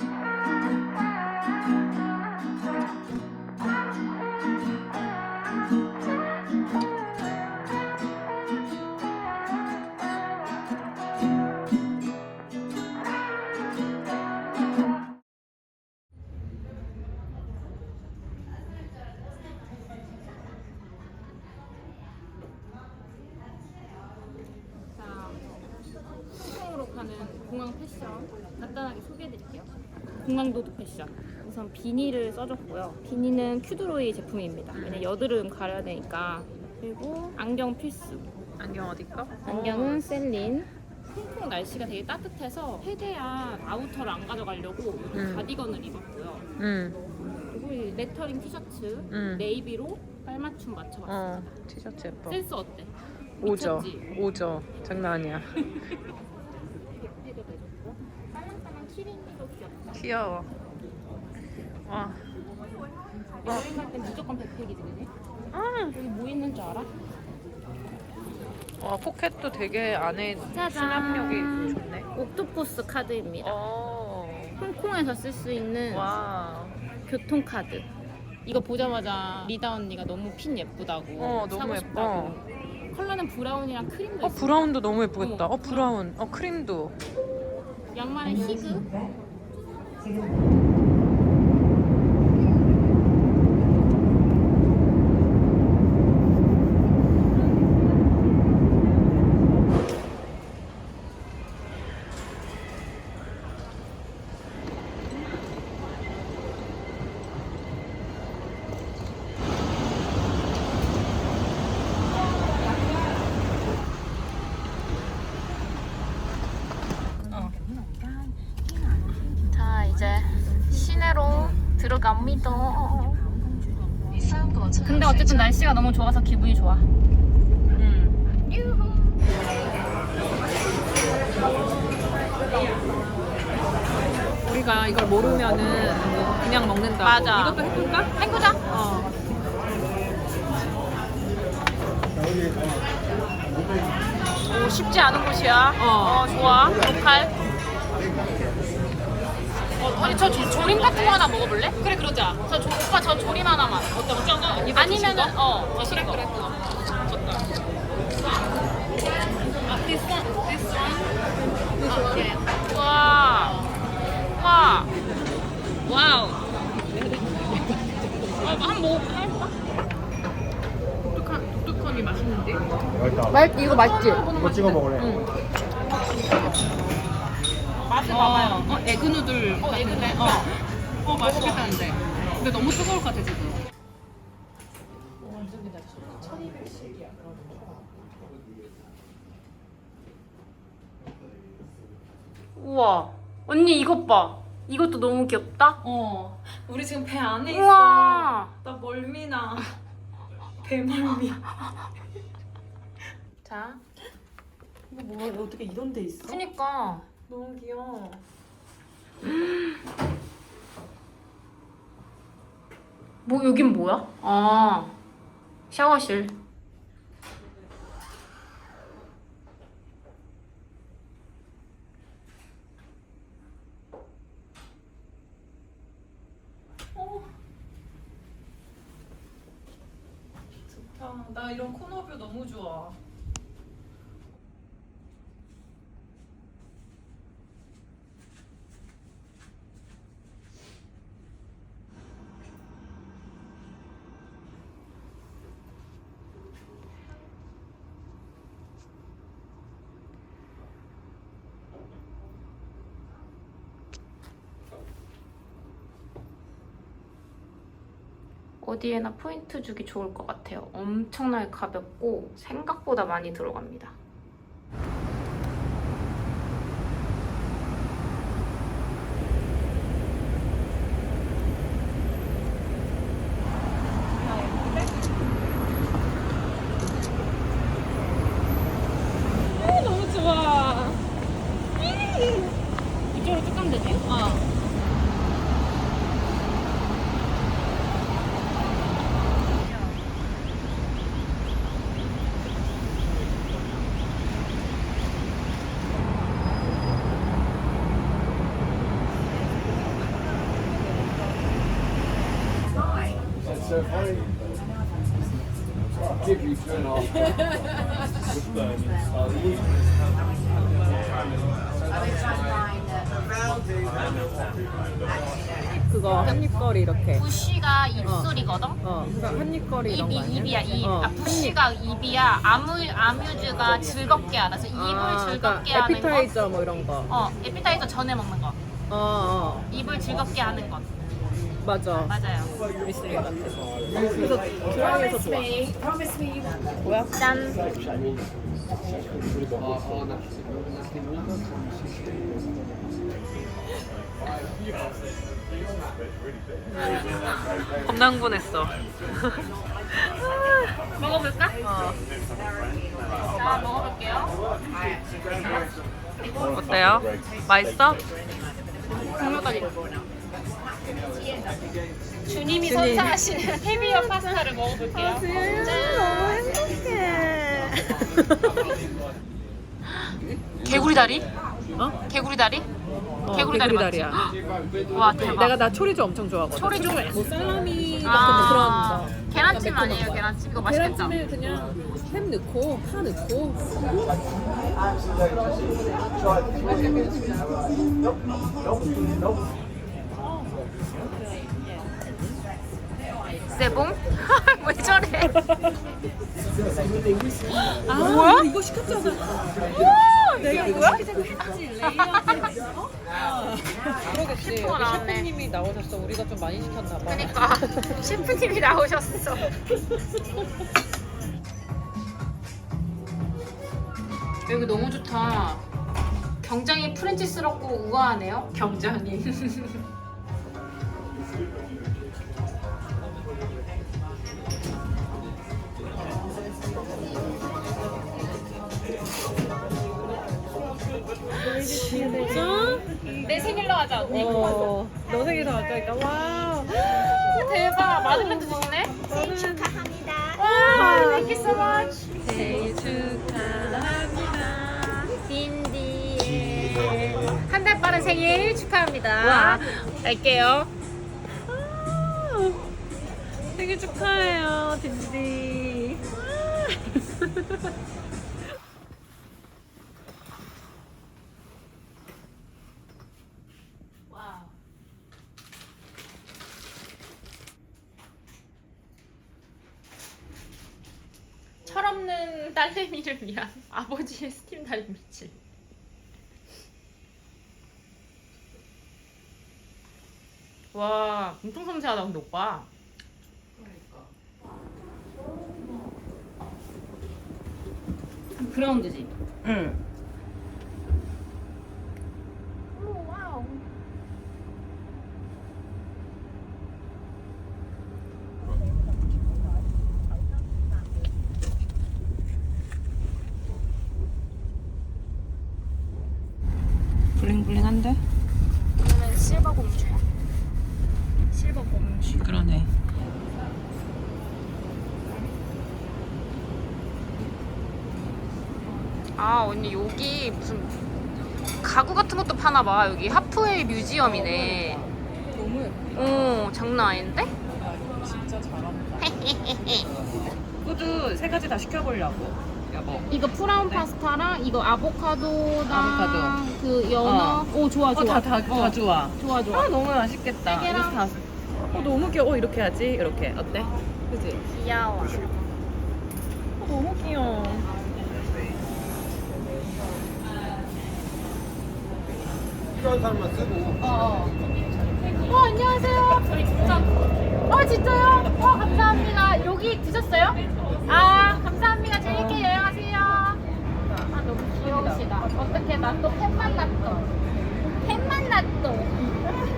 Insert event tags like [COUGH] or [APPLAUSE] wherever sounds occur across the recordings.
자, 간단하게 소개해드릴게요. 공항 도둑 패션. 우선 비니를 써줬고요. 비니는 큐드로이 제품입니다. 왜냐 여드름 가려야 되니까. 그리고 안경 필수. 안경 어디 거? 안경은 셀린. 홍콩 날씨가 되게 따뜻해서 최대한 아우터를 안 가져가려고 음. 가디건을 입었고요. 응. 그리고 이 레터링 티셔츠 음. 네이비로 깔맞춤 맞춰봤어요. 어 티셔츠 예뻐. 센스 어때? 오죠. 미쳤지? 오죠. 장난 아니야. [LAUGHS] 백팩을 내줬고 빨랑빨랑 키링이도 귀여워. 와. 여행 갈땐 무조건 백팩이지 그지? 아. 여기 뭐 있는 줄 알아? 와 포켓도 되게 안에 짜잔. 수납력이 좋네. 옥토퍼스 카드입니다. 어. 홍콩에서 쓸 수 있는 와. 교통카드. 이거 보자마자 리다 언니가 너무 핀 예쁘다고 어 너무 사고. 싶다고. 컬러는 브라운이랑 크림도 어 있어. 브라운도 너무 예쁘겠다. 어, 어 브라운. 어 크림도. 양말은 히그. 자 이제 시내로 들어갑니다. 근데 어쨌든 날씨가 너무 좋아서 기분이 좋아. 음. 우리가 이걸 모르면은 그냥 먹는다. 맞아. 이것도 해볼까? 해보자. 어. 오 쉽지 않은 곳이야. 어. 어 좋아. 로칼. 어, 아니 저 조, 조림 같은 거 하나 먹어볼래? 그래 그러자. 저 조, 오빠 저 조림 하나만. 어때? 어떤 거? 아니면은 어. 어 그래 그래 그거. 좋다. 아 this one, this one. 아, 오케이. 와. 와. 와우. 어, 한번 먹어. 해볼까? 독특한 독특하니 맛있는데? 맛있다. 맛 이거 맛있지? 이거 찍어 먹으래. 맛을 봐봐요. 어, 에그 누들. 어, 에그네. 어. 어, 맛있겠다는데. 근데 너무 뜨거울 것 같아, 지금. 우와. 언니 이것 봐. 이것도 너무 귀엽다. 어. 우리 지금 배 안에 우와. 나 멀미나. 배멀미. 자. 이거 뭐야? 어떻게 이런 데 있어? 그니까. 너무 귀여워. 뭐 여긴 뭐야? 아. 샤워실. 좋다. 나 이런 코너뷰 너무 좋아. 어디에나 포인트 주기 좋을 것 같아요. 엄청나게 가볍고 생각보다 많이 들어갑니다. 너무 좋아. 이쪽으로 쭉 가면 되지? 어. Give you. 그거 한입거리 이렇게. 부시가 입술이거든. 어, 그러니까 한입거리 이런 거 입이 아니야? 입이야 입. 어, 아 부시가 입이야. 아무 아뮤즈가 즐겁게 알아서 입을 아, 즐겁게 그러니까 하는 거. 에피타이저 뭐 이런 거. 어 에피타이저 전에 먹는 거. 어, 어, 입을 즐겁게 하는 것. 맞아. 맞아요. 리슬링 같아서. 그래서 드라이에서 좋아. 뭐야? 짠. 겁나 흥분했어. [LAUGHS] 먹어볼까? 어. 자 먹어볼게요. 어때요? 맛있어? 국물까지. 주님이 주님. 선사하시는 [LAUGHS] 헤비어 파스타를 먹어볼게요. 너무 행복해. 개구리 다리? 어? 개구리 다리? 어, 개구리 다리 맞지? 다리야. 와 대박. 내가 나 초리조 엄청 좋아하거든. 초리조. 뭐 살라미 같은 아, 뭐 그런 거. 계란찜 약간 아니에요 매콤한 거. 계란찜 이거 맛있겠다. 계란찜에 그냥 햄 넣고 파 넣고 세봉? [LAUGHS] 왜 저래? 아, 뭐야? 이거 시켰잖아. 내가 뭐야? 그러겠지. 셰프가 우리 나왔네. 셰프님이 나오셨어. 우리가 좀 많이 시켰나 봐. 그러니까 셰프님이 나오셨어. 여기 너무 좋다. 굉장히 프렌치스럽고 우아하네요. 경장이. [LAUGHS] 생일로 하자 언니. 어, 너 생일도 가까이다. 와. [GASPS] 대박 많은 멘트 좋네. 생일 축하합니다. 와, thank you so much. 생일 축하합니다. 딘디의 한달 빠른 생일 축하합니다. 와. 갈게요. 아, 생일 축하해요, 딘디. [LAUGHS] 와우. 딸내미를 위한 아버지의 스팀 달김치. 와, 엄청 섬세하다 근데 오빠. 그라운드지. 응. 오, 와우. 블링블링한데? 이거는 실버 공주야. 실버 공주. 그러네. 아 언니 여기 무슨 가구 같은 것도 파나 봐. 여기 하프웨이 뮤지엄이네. 너무 예뻐. 어, 장난 아닌데? 진짜 잘한다. [LAUGHS] 후드 세 가지 다 시켜보려고. 여보. 이거 프라운 파스타랑 이거 아보카도랑 아보카도. 그 연어. 오 좋아 좋아. 어, 다, 다, 다 어, 좋아. 좋아 좋아. 아, 너무 맛있겠다. 세 개랑- 다. 어, 너무 귀여워. 어, 이렇게 하지? 이렇게. 어때? 그지? 귀여워. 어, 너무 귀여워. 필요한 사람만 쓰고. 어. 어 안녕하세요. 저희 진짜. 어 진짜요? 어 감사합니다. 여기 드셨어요? 아 감사합니다. 재밌게 여행하세요. 아 너무 귀여우시다. 어떻게 나 또 팬 만 났어. 팬 만 났어.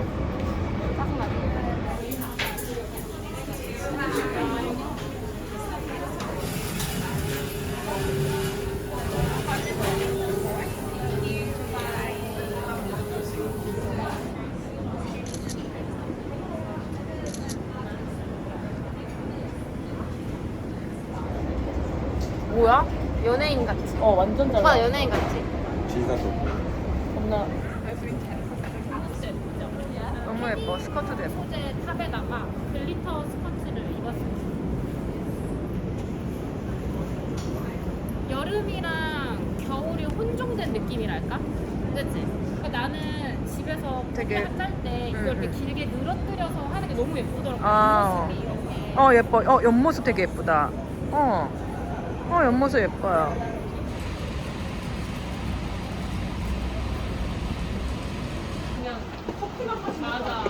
뭐야? 연예인 같지? 어, 완전 잘 오빠 나왔어. 연예인 같지? 진사도. 겁나. 너무 예뻐. 스커트도 예뻐. 소재 탑에다가 글리터 스커트를 입었습니다. 여름이랑 겨울이 혼종된 느낌이랄까? 그치? 그러니까 나는 집에서 되게- 짤때 이걸 응, 이렇게 응. 길게 늘어뜨려서 하는 게 너무 예쁘더라고. 아. 모습이 이렇게. 어 예뻐. 어 옆모습 되게 예쁘다. 어. 어 옆모습 예뻐요. 그냥 커피만 마시 맞아.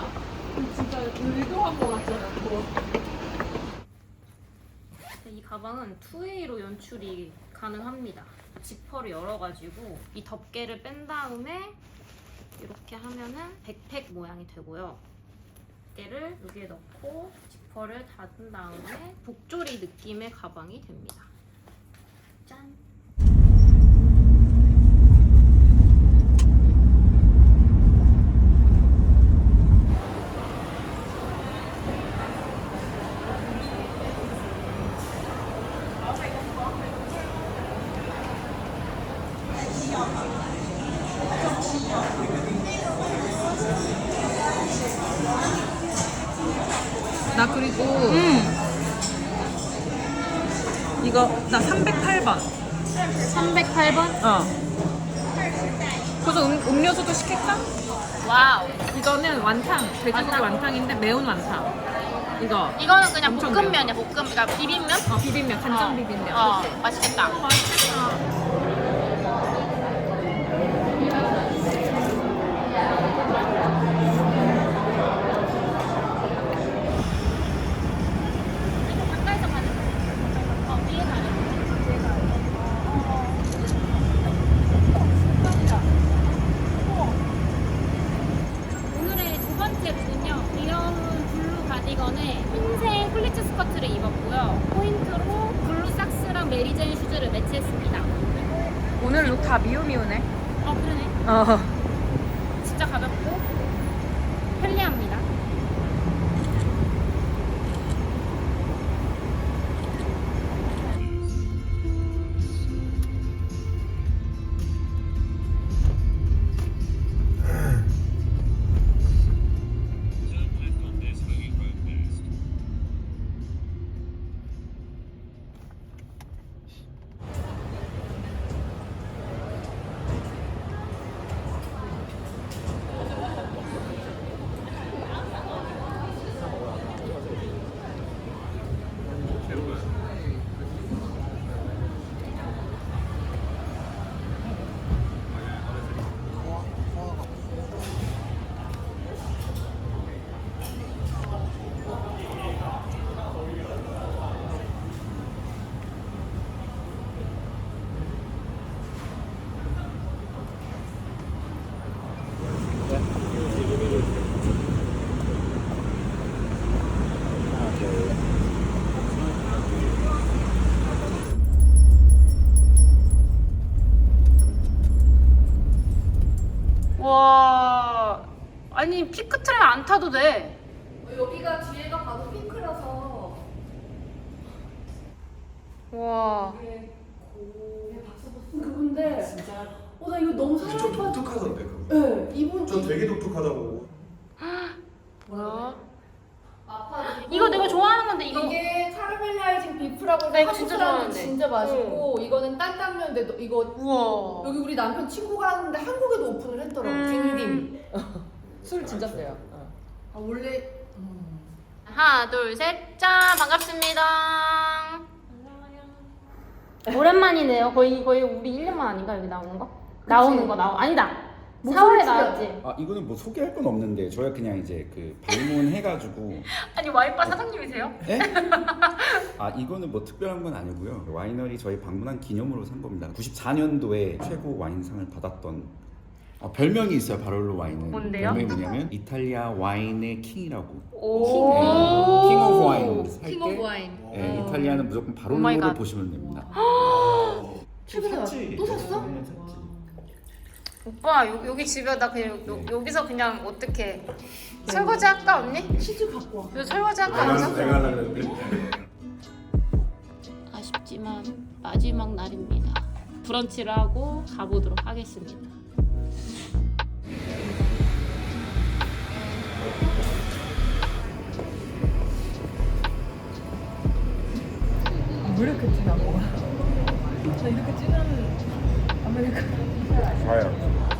진짜 의도한 거 같잖아. 이 가방은 투웨이로 연출이 가능합니다. 지퍼를 열어가지고 이 덮개를 뺀 다음에 이렇게 하면은 백팩 모양이 되고요. 덮개를 여기에 넣고 지퍼를 닫은 다음에 복조리 느낌의 가방이 됩니다. 짠! 나 그리고 이거 나 308번. 308번? 어. 그래서 음, 음료수도 시킬까? 와우! 이거는 완탕, 돼지고기 완탕? 완탕 인데 매운 완탕. 이거 이거는 그냥 엄청 볶음면이야, 볶음. 그러니까 비빔면? 어, 비빔면, 간장 비빔면. 어, 맛있겠다. 가까이서 가는 거. 어, 위에 가는 거. 위에 가는 거. 오늘의 두 번째 룩은요. 귀여운 블루 가디건에 흰색 플리츠 스커트를 입었고요. 포인트로 블루 삭스랑 메리제인 슈즈를 매치했습니다. 오늘 룩 다 미우미우네. 어, 그러네. 어. 진짜 가볍고 편리합니다. 이거 너무 좀 사랑받 독특하던데 그거. 네 이분 저 되게 독특하다고. 뭐야? 아파 이거 내가 좋아하는 건데 이거 이게 카라멜라이징 비프라고 나 이거 해서 진짜 좋아하는데. 진짜 맛있고 이거는担担면인데 너- 이거 우와. 여기 우리 남편 친구가 하는데 한국에도 오픈을 했더라고 음. 딩딩 [LAUGHS] 술 진짜 세요. 아 원래 하나, 둘, 셋, 짠, 반갑습니다. 오랜만이네요. 거의 거의 우리 1년만 아닌가 여기 나오는 거? 나오는 거 나오 아니다. 목소리 4월에 나왔지. 아 이거는 뭐 소개할 건 없는데 저희가 그냥 이제 그 방문해가지고 [LAUGHS] 아니 와이파 사장님이세요? 에? [LAUGHS] 아 이거는 뭐 특별한 건 아니고요 와이너리 저희 방문한 기념으로 산 겁니다 94년도에 최고 와인상을 받았던 아, 별명이 있어요 바롤로 와인은 뭔데요? 별명이 뭐냐면 이탈리아 와인의 킹이라고 오. 킹 오브 와인 살때 킹 오브 와인 예, 이탈리아는 무조건 오 마이 바롤로를 갓. 보시면 됩니다 [GASPS] 최근에 샀지. 또 샀어? 네, 샀지. 오빠 요, 여기 집에 나 그냥 요, 네. 여기서 그냥 어떻게 설거지 할까 언니? 치즈 갖고 와요 설거지 할까? 내가 하려고 그랬는데. 아쉽지만 마지막 날입니다. 브런치를 하고 가보도록 하겠습니다. 왜 이렇게 진한 거야? 나 이렇게 진한 아메리카노. 좋아요.